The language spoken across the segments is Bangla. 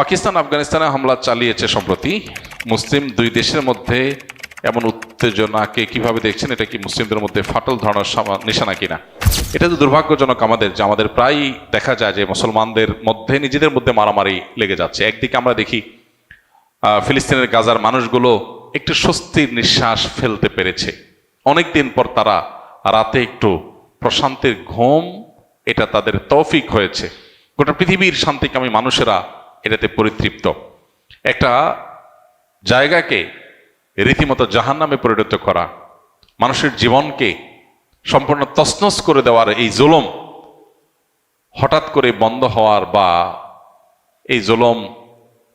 পাকিস্তান আফগানিস্তানে হামলা চালিয়েছে সম্প্রতি। মুসলিম দুই দেশের মধ্যে এমন উত্তেজনাকে কীভাবে দেখছেন, এটা কি মুসলিমদের মধ্যে ফাটল ধরানোর নিশানা কিনা? এটা তো দুর্ভাগ্যজনক আমাদের, যে আমাদের প্রায়ই দেখা যায় যে মুসলমানদের মধ্যে, নিজেদের মধ্যে মারামারি লেগে যাচ্ছে। একদিকে আমরা দেখি ফিলিস্তিনের গাজার মানুষগুলো একটু স্বস্তির নিঃশ্বাস ফেলতে পেরেছে। অনেকদিন পর তারা রাতে একটু প্রশান্তির ঘুম, এটা তাদের তৌফিক হয়েছে। গোটা পৃথিবীর শান্তিকামী মানুষেরা এটাতে পরিতৃপ্ত। একটা জায়গাকে রীতিমতো জাহান নামে পরিণত করা, মানুষের জীবনকে সম্পূর্ণ তছনছ করে দেওয়ার এই জুলম হঠাৎ করে বন্ধ হওয়ার বা এই জুলম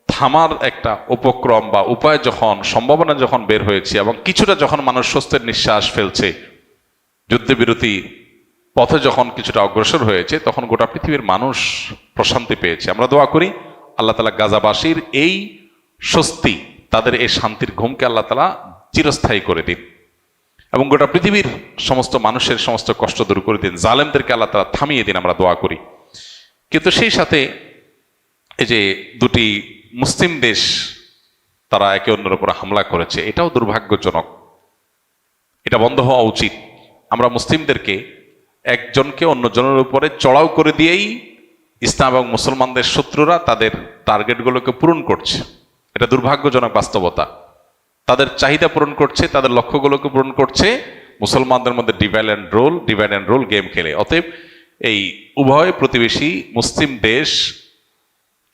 থামার একটা উপক্রম বা উপায় যখন, সম্ভাবনা যখন বের হয়েছে এবং কিছুটা যখন মানুষ স্বস্তের নিঃশ্বাস ফেলছে, যুদ্ধবিরতি পথে যখন কিছুটা অগ্রসর হয়েছে, তখন গোটা পৃথিবীর মানুষ প্রশান্তি পেয়েছে। আমরা দোয়া করি আল্লাহ তালা গাজাবাসীর এই স্বস্তি, তাদের এই শান্তির ঘুমকে আল্লাহ তালা চিরস্থায়ী করে দিন। এবং গোটা পৃথিবীর সমস্ত মানুষের সমস্ত কষ্ট দূর করে দিন। জালেমদেরকে আল্লাহ তালা থামিয়ে দিন, আমরা দোয়া করি। কিন্তু সেই সাথে এই যে দুটি মুসলিম দেশ, তারা একে অন্যের উপর হামলা করেছে, এটাও দুর্ভাগ্যজনক। এটা বন্ধ হওয়া উচিত। আমরা মুসলিমদেরকে একজনকে অন্যজনের উপরে চড়াও করে দিয়েই ইসলাম এবং মুসলমানদের শত্রুরা তাদের টার্গেটগুলোকে পূরণ করছে। এটা দুর্ভাগ্যজনক বাস্তবতা। তাদের চাহিদা পূরণ করছে, তাদের লক্ষ্যগুলোকে পূরণ করছে। মুসলমানদের মধ্যে divide and rule divide and rule game খেলে। অতএব এই উভয় প্রতিবেশী মুসলিম দেশ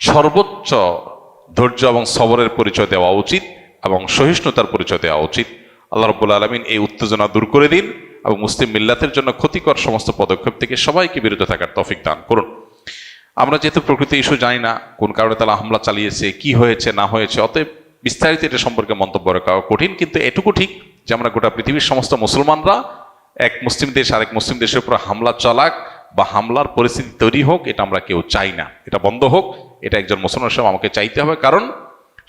সর্বোচ্চ ধৈর্য এবং সবরের পরিচয় দেওয়া উচিত এবং সহিষ্ণুতার পরিচয় দেওয়া উচিত। আল্লাহ রব্বুল আলমিন এই উত্তেজনা দূর করে দিন এবং মুসলিম মিল্লাতের জন্য ক্ষতিকর সমস্ত পদক্ষেপ থেকে সবাইকে বিরত থাকার তফিক দান করুন। আমরা যেহেতু প্রকৃতি ইস্যু জানি না কোন কারণে তারা হামলা চালিয়েছে, কি হয়েছে, না হয়েছে, অতএব বিস্তারিত এটা সম্পর্কে মন্তব্য রাখা কঠিন, কিন্তু এটুকু ঠিক যে আমরা গোটা পৃথিবীর সমস্ত মুসলমানরা এক মুসলিম দেশ আরেক মুসলিম দেশের উপর হামলা চালাক বা হামলার পরিস্থিতি তৈরি হোক, এটা আমরা কেউ চাই না। এটা বন্ধ হোক, এটা একজন মুসলমান হিসেবে আমাকে চাইতে হবে, কারণ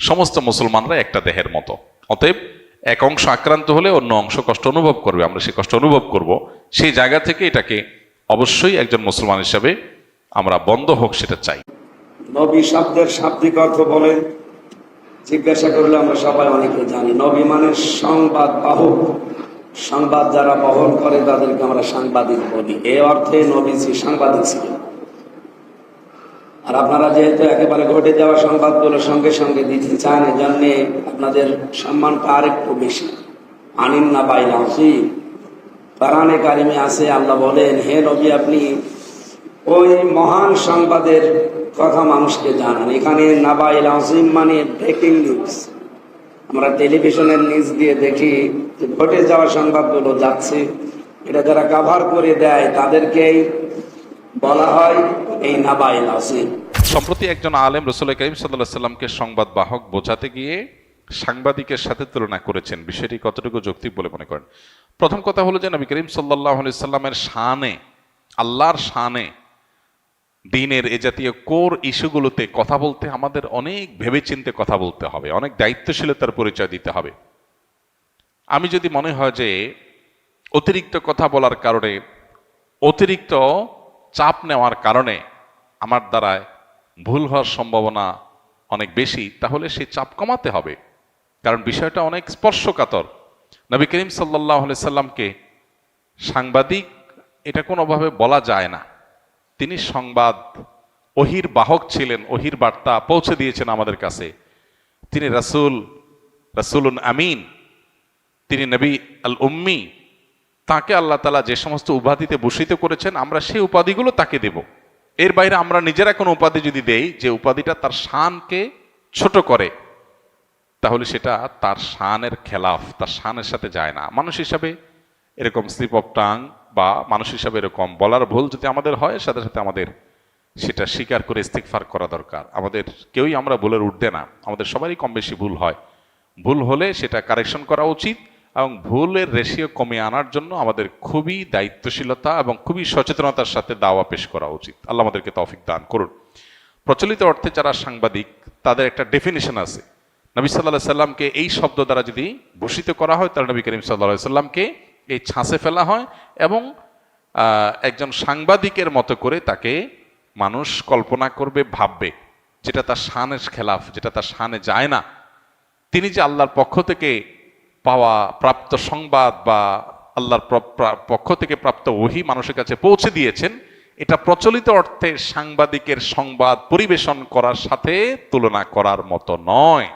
সমস্ত মুসলমানরা একটা দেহের মতো। অতএব এক অংশ আক্রান্ত হলে অন্য অংশ কষ্ট অনুভব করবে, আমরা সে কষ্ট অনুভব করব। সেই জায়গা থেকে এটাকে অবশ্যই একজন মুসলমান হিসাবে আমরা বন্ধ হোক সেটা চাই। নবী শব্দের শাব্দিক অর্থ বলেন জিজ্ঞাসা করলে আমরা সবাই অনেকে জানি। নবী মানে সংবাদ বাহক। সংবাদ যারা বহন করে তাদেরকে আমরা সাংবাদিক বলি। এ অর্থে নবী সাংবাদিক ছিলেন। আর আপনারা যেহেতু একেবারে ঘটে যাওয়া সংবাদগুলো সঙ্গে সঙ্গে দিতে চান এজন্য আপনাদের সম্মানটা আরেকটু বেশি। আনিন না বাইল আসি কোরআনে কারিমে আছে, আল্লাহ বলেন, হে নবী, আপনি ওই মহান সংবাদের কথা মানুষকে জানান। এখানে নাবাইল আসিম মানে ব্রেকিং নিউজ আমরা টেলিভিশনের নিউজ দিয়ে দেখি যে ঘটে যাওয়া সংবাদগুলো যাচ্ছে। এটা যারা কাভার করে দেয়, তাদেরকেই বলা হয় এই নাবাইল আসিম সম্প্রতি একজন আলেম রসুল করিম সাল্লাহ সাল্লামকে সংবাদ বাহক বোঝাতে গিয়ে সাংবাদিকের সাথে তুলনা করেছেন। বিষয়টি কতটুকু যৌক্তিক বলে মনে করেন? প্রথম কথা হলো যে নবী করিম সাল্লাহ সাল্লামের শানে, আল্লাহর শানে দিনের এ জাতীয় কোর ইস্যুগুলোতে কথা বলতে আমাদের অনেক ভেবেচিন্তে কথা বলতে হবে, অনেক দায়িত্বশীলতার পরিচয় দিতে হবে। আমি যদি মনে হয় যে অতিরিক্ত কথা বলার কারণে, অতিরিক্ত চাপ নেওয়ার কারণে আমার দ্বারায় ভুল হওয়ার সম্ভাবনা অনেক বেশি, তাহলে সেই চাপ কমাতে হবে। কারণ বিষয়টা অনেক স্পর্শকাতর। নবী করিম সাল্লাহ সাল্লামকে সাংবাদিক এটা কোনোভাবে বলা যায় না। তিনি সংবাদ ওহির বাহক ছিলেন ওহির বার্তা পৌঁছে দিয়েছেন আমাদের কাছে। তিনি রাসূল, রাসূলুন আমিন, তিনি নবী আল উম্মি। তাকে আল্লাহ তালা যে সমস্ত উপাধিতে ভূষিত করেছেন, আমরা সেই উপাধিগুলো তাকে দেব। এর বাইরে আমরা নিজেরা কোনো উপাধি যদি দেই, যে উপাধিটা তার শানকে ছোট করে, তাহলে সেটা তার শানের খেলাফ, তার শানের সাথে যায় না। মানুষ হিসাবে এরকম স্লিপ অফ টাং বা মানুষ হিসাবে এরকম বলার ভুল যদি আমাদের হয়, সাথে সাথে আমাদের সেটা স্বীকার করে ইস্তিকফার করা দরকার। আমাদের কেউই আমরা ভুলের উঠতে না, আমাদের সবারই কম বেশি ভুল হয়। ভুল হলে সেটা কারেকশন করা উচিত এবং ভুলের রেশিও কমিয়ে আনার জন্য আমাদের খুবই দায়িত্বশীলতা এবং খুবই সচেতনতার সাথে দাওয়া পেশ করা উচিত। আল্লাহ আমাদেরকে তৌফিক দান করুন। প্রচলিত অর্থে যারা সাংবাদিক, তাদের একটা ডেফিনেশন আছে। নবী সাল্লাহ সাল্লামকে এই শব্দ দ্বারা যদি ভূষিত করা হয়, তাহলে নবী করিম সাল্লাহ সাল্লামকে এই ছাঁচে ফেলা হয় এবং একজন সাংবাদিকের মতো করে তাকে মানুষ কল্পনা করবে, ভাববে, যেটা তার শানের খেলাফ, যেটা তার শানে যায় না। তিনি যে আল্লাহর পক্ষ থেকে পাওয়া প্রাপ্ত সংবাদ বা আল্লাহর পক্ষ থেকে প্রাপ্ত ওহি মানুষের কাছে পৌঁছে দিয়েছেন, এটা প্রচলিত অর্থে সাংবাদিকের সংবাদ পরিবেশন করার সাথে তুলনা করার মতো নয়।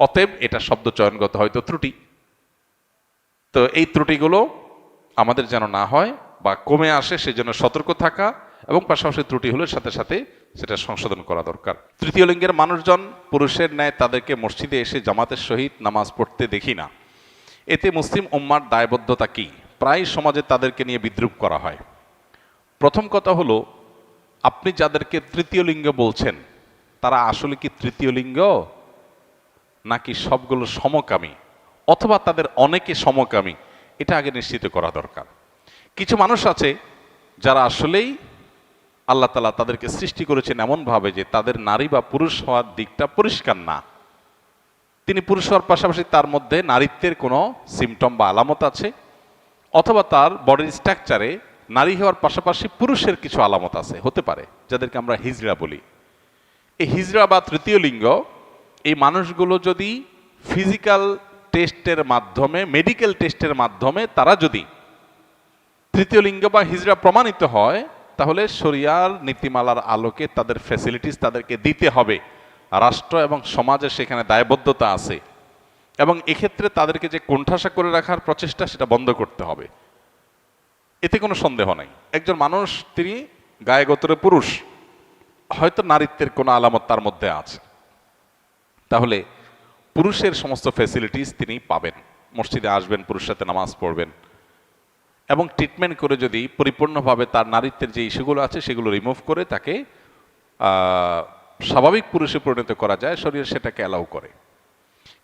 অতএব এটা শব্দ চয়নগত হয়তো ত্রুটি। তো এই ত্রুটিগুলো আমাদের যেন না হয় বা কমে আসে, সেজন্য সতর্ক থাকা এবং পাশাপাশি ত্রুটি হলে সাথে সাথে সেটা সংশোধন করা দরকার। তৃতীয় লিঙ্গের মানুষজন পুরুষের ন্যায় তাদেরকে মসজিদে এসে জামাতের সহিত নামাজ পড়তে দেখি না। এতে মুসলিম উম্মার দায়বদ্ধতা কি? প্রায় সমাজে তাদেরকে নিয়ে বিদ্রুপ করা হয়। প্রথম কথা হলো, আপনি যাদেরকে তৃতীয় লিঙ্গ বলছেন, তারা আসলে কি তৃতীয় লিঙ্গ? নাকি সবগুলো সমকামী? অথবা তাদের অনেকে সমকামী, এটা আগে নিশ্চিত করা দরকার। কিছু মানুষ আছে যারা আসলেই আল্লাহ তালা তাদেরকে সৃষ্টি করেছেন এমনভাবে যে তাদের নারী বা পুরুষ হওয়ার দিকটা পরিষ্কার না। তিনি পুরুষ হওয়ার পাশাপাশি তার মধ্যে নারীত্বের কোনো সিমটম বা আলামত আছে, অথবা তার বডির স্ট্রাকচারে নারী হওয়ার পাশাপাশি পুরুষের কিছু আলামত আছে, হতে পারে, যাদেরকে আমরা হিজড়া বলি। এই হিজড়া বা তৃতীয় লিঙ্গ, এই মানুষগুলো যদি ফিজিক্যাল টেস্টের মাধ্যমে মেডিকেল টেস্টের মাধ্যমে তারা যদি তৃতীয় লিঙ্গ বা হিজড়া প্রমাণিত হয়, তাহলে শরিয়ার নীতিমালার আলোকে তাদের ফ্যাসিলিটিস তাদেরকে দিতে হবে। রাষ্ট্র এবং সমাজের সেখানে দায়বদ্ধতা আছে। এবং এক্ষেত্রে তাদেরকে যে কোণঠাসা করে রাখার প্রচেষ্টা, সেটা বন্ধ করতে হবে। এতে কোনো সন্দেহ নাই। একজন মানুষ, তিনি গায়ে গোত্রে পুরুষ, হয়তো নারীত্বের কোনো আলামত তার মধ্যে আছে। তাহলে পুরুষের সমস্ত ফ্যাসিলিটিস তিনি পাবেন। মসজিদে আসবেন পুরুষ সাথে নামাজ পড়বেন। এবং ট্রিটমেন্ট করে যদি পরিপূর্ণভাবে তার নারীত্বের যে ইস্যুগুলো আছে, সেগুলো রিমুভ করে তাকে স্বাভাবিক পুরুষে পরিণত করা যায়, শরীর সেটাকে অ্যালাউ করে।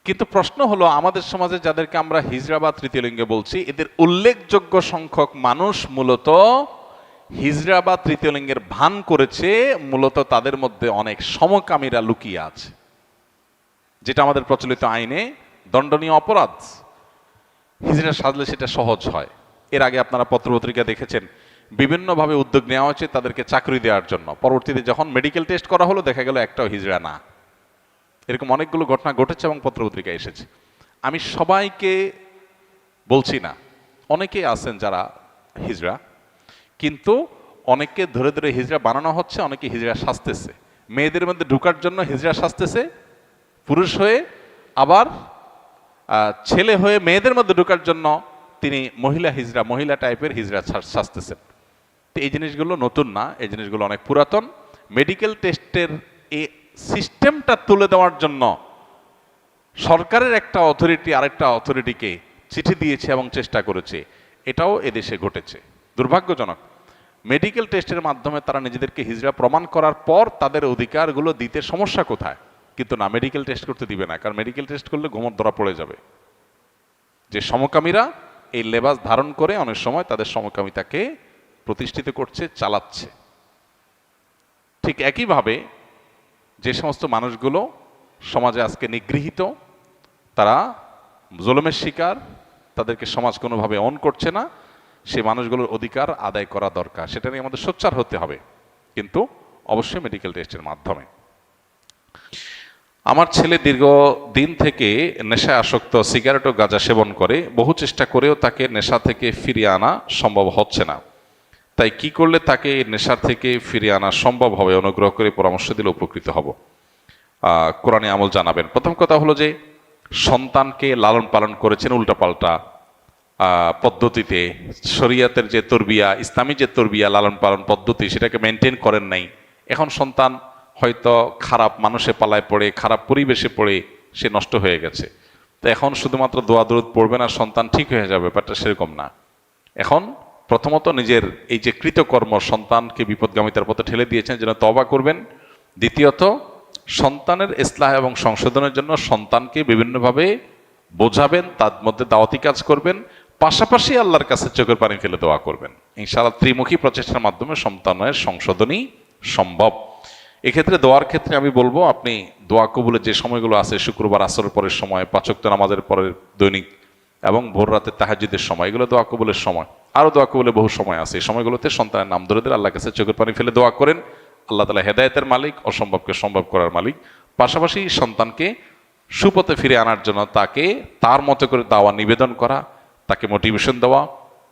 কিন্তু প্রশ্ন হলো, আমাদের সমাজে যাদেরকে আমরা হিজড়া বা তৃতীয় লিঙ্গে বলছি, এদের উল্লেখযোগ্য সংখ্যক মানুষ মূলত হিজড়া বা তৃতীয় লিঙ্গের ভান করেছে, মূলত তাদের মধ্যে অনেক সমকামীরা লুকিয়ে আছে। যেটা আমাদের প্রচলিত আইনে দণ্ডনীয় অপরাধ। হিজড়া সাজলে সেটা সহজ হয়। এর আগে আপনারা পত্রপত্রিকা দেখেছেন, বিভিন্নভাবে উদ্যোগ নেওয়া হয়েছে তাদেরকে চাকরি দেওয়ার জন্য। পরবর্তীতে যখন মেডিকেল টেস্ট করা হলো, দেখা গেল একটাও হিজড়া না। এরকম অনেকগুলো ঘটনা ঘটেছে এবং পত্রপত্রিকা এসেছে। আমি সবাইকে বলছি না, অনেকেই আছেন যারা হিজড়া কিন্তু অনেককে ধরে ধরে হিজড়া বানানো হচ্ছে, অনেকে হিজড়া সাজতেছে। মেয়েদের মধ্যে ঢুকার জন্য হিজড়া সাজতেছে পুরুষ হয়ে আবার ছেলে হয়ে মেয়েদের মধ্যে ঢোকার জন্য তিনি মহিলা হিজড়া মহিলা টাইপের হিজড়া সা- সাজতেছেন। তো এই জিনিসগুলো নতুন না, এই জিনিসগুলো অনেক পুরাতন। মেডিকেল টেস্টের এই সিস্টেমটা তুলে দেওয়ার জন্য সরকারের একটা অথরিটি আরেকটা অথরিটিকে চিঠি দিয়েছে এবং চেষ্টা করেছে। এটাও এদেশে ঘটেছে। দুর্ভাগ্যজনক। মেডিকেল টেস্টের মাধ্যমে তারা নিজেদেরকে হিজড়া প্রমাণ করার পর তাদের অধিকারগুলো দিতে সমস্যা কোথায়? কিন্তু না মেডিকেল টেস্ট করতে দিবে না, কারণ মেডিকেল টেস্ট করলে ঘুমর ধরা পড়ে যাবে। যে সমকামীরা এই লেবাস ধারণ করে অনেক সময় তাদের সমকামিতাকে প্রতিষ্ঠিত করছে, চালাচ্ছে। ঠিক একইভাবে যে সমস্ত মানুষগুলো সমাজে আজকে নিগৃহীত, তারা জুলুমের শিকার, তাদেরকে সমাজ কোনোভাবে অন করছে না, সে মানুষগুলোর অধিকার আদায় করা দরকার, সেটা নিয়ে আমাদের সোচ্চার হতে হবে। কিন্তু অবশ্যই মেডিকেল টেস্টের মাধ্যমে। আমার ছেলে দীর্ঘ দিন থেকে নেশায় আসক্ত, সিগারেট ও গাঁজা সেবন করে। বহু চেষ্টা করেও তাকে নেশা থেকে ফিরিয়ে আনা সম্ভব হচ্ছে না। তাই কি করলে তাকে এই নেশা থেকে ফিরিয়ে আনা সম্ভব হবে, অনুগ্রহ করে পরামর্শ দিলে উপকৃত হব। কোরআনে আমল জানাবেন। প্রথম কথা হলো যে, সন্তানকে লালন পালন করেছেন উল্টাপাল্টা পদ্ধতিতে। শরিয়াতের যে তরবিয়া, ইসলামী যে তরবিয়া লালন পালন পদ্ধতি, সেটাকে মেনটেন করেন নাই। এখন সন্তান হয়তো খারাপ মানুষে পালায় পড়ে, খারাপ পরিবেশে পড়ে সে নষ্ট হয়ে গেছে। তো এখন শুধুমাত্র দোয়া দরুদ পড়বে না, সন্তান ঠিক হয়ে যাবে, ব্যাপারটা সেরকম না। এখন প্রথমত নিজের এই যে কৃতকর্ম সন্তানকে বিপদগামিতার পথে ঠেলে দিয়েছেন, যেন তবা করবেন। দ্বিতীয়ত, সন্তানের ইসলাহ এবং সংশোধনের জন্য সন্তানকে বিভিন্নভাবে বোঝাবেন, তার মধ্যে দাওয়াতি কাজ করবেন। পাশাপাশি আল্লাহর কাছে চোখের পানি ফেলে দোয়া করবেন। ইনশাআল্লাহ ত্রিমুখী প্রচেষ্টার মাধ্যমে সন্তানের সংশোধনই সম্ভব। এক্ষেত্রে দোয়ার ক্ষেত্রে আমি বলব, আপনি দোয়া কবুলের যে সময়গুলো আছে, শুক্রবার আসরের পরের সময় পাচক্ত নামাজের পরের দৈনিক এবং ভোর রাতে তাহাজুদের সময়, এগুলো দোয়া কবুলের সময়। আরও দোয়া কবুলের বহু সময় আছে। এই সময়গুলোতে সন্তানের নাম ধরে ধরে আল্লাহ কাছে চোখের পানি ফেলে দোয়া করেন। আল্লাহ তালা হেদায়তের মালিক, অসম্ভবকে সম্ভব করার মালিক। পাশাপাশি সন্তানকে সুপথে ফিরে আনার জন্য তাকে তার মতো করে দাওয়া নিবেদন করা, তাকে মোটিভেশন দেওয়া,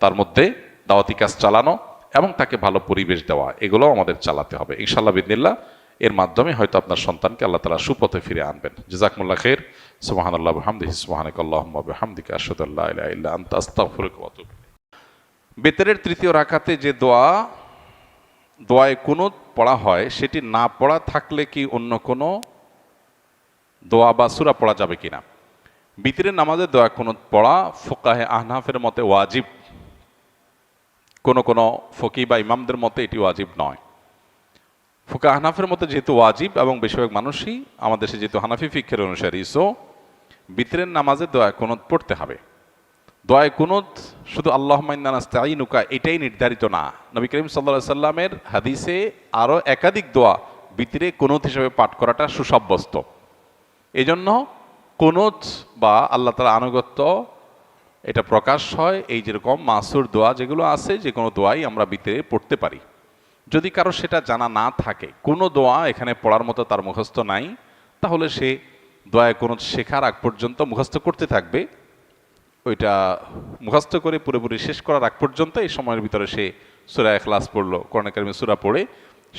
তার মধ্যে দাওয়াতি কাজ চালানো এবং তাকে ভালো পরিবেশ দেওয়া, এগুলো আমাদের চালাতে হবে। ইনশাল্লাহ বিদিল্লা এর মাধ্যমে হয়তো আপনার সন্তানকে আল্লাহ তালা সুপথে ফিরে আনবেন। জাজাকমুল্লাহ খের সুবাহান আল্লাহ তৃতীয় রাকাতে যে দোয়া, দোয়ায় কুনুত পড়া হয়, সেটি না পড়া থাকলে কি অন্য কোনো দোয়া বা সুরা পড়া যাবে কিনা? বিতরের নামাজে দোয়া কোনো পড়া ফোকাহে আহনাফের মতে ওয়াজিব? কোনো কোনো ফকি বা ইমামদের মতে এটি ওয়াজিব নয়। ফোকা হানাফের মতো যেহেতু ওয়াজিব এবং বেশিরভাগ মানুষই আমাদের দেশে যেহেতু হানাফি ফিক্ষের অনুসারী সো বিতরের নামাজে দোয়া কুনুত পড়তে হবে। দোয়ায় কুনুত শুধু আল্লাহ মাইনাস্তাইনুকা এটাই নির্ধারিত না। নবী করিম সাল্লা সাল্লামের হাদিসে আরও একাধিক দোয়া বিতরে কুনুত হিসেবে পাঠ করাটা সুসাব্যস্ত। এই জন্য কুনুত বা আল্লাহ তালা আনুগত্য, এটা প্রকাশ হয় এই যেরকম মাসুর দোয়া যেগুলো আছে যে কোনো দোয়াই আমরা বিতরে পড়তে পারি। যদি কারও সেটা জানা না থাকে, কোনো দোয়া এখানে পড়ার মতো তার মুখস্থ নাই, তাহলে সে দোয়ায় কোনো শেখার আগ পর্যন্ত মুখস্থ করতে থাকবে। ওইটা মুখস্থ করে পুরোপুরি শেষ করার আগ পর্যন্ত এই সময়ের ভিতরে সে সুরা এখলাস পড়ল করোনা কারিমে সুরা পড়ে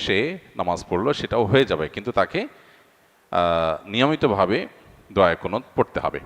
সে নামাজ পড়ল, সেটাও হয়ে যাবে। কিন্তু তাকে নিয়মিতভাবে দোয়া কোনো পড়তে হবে।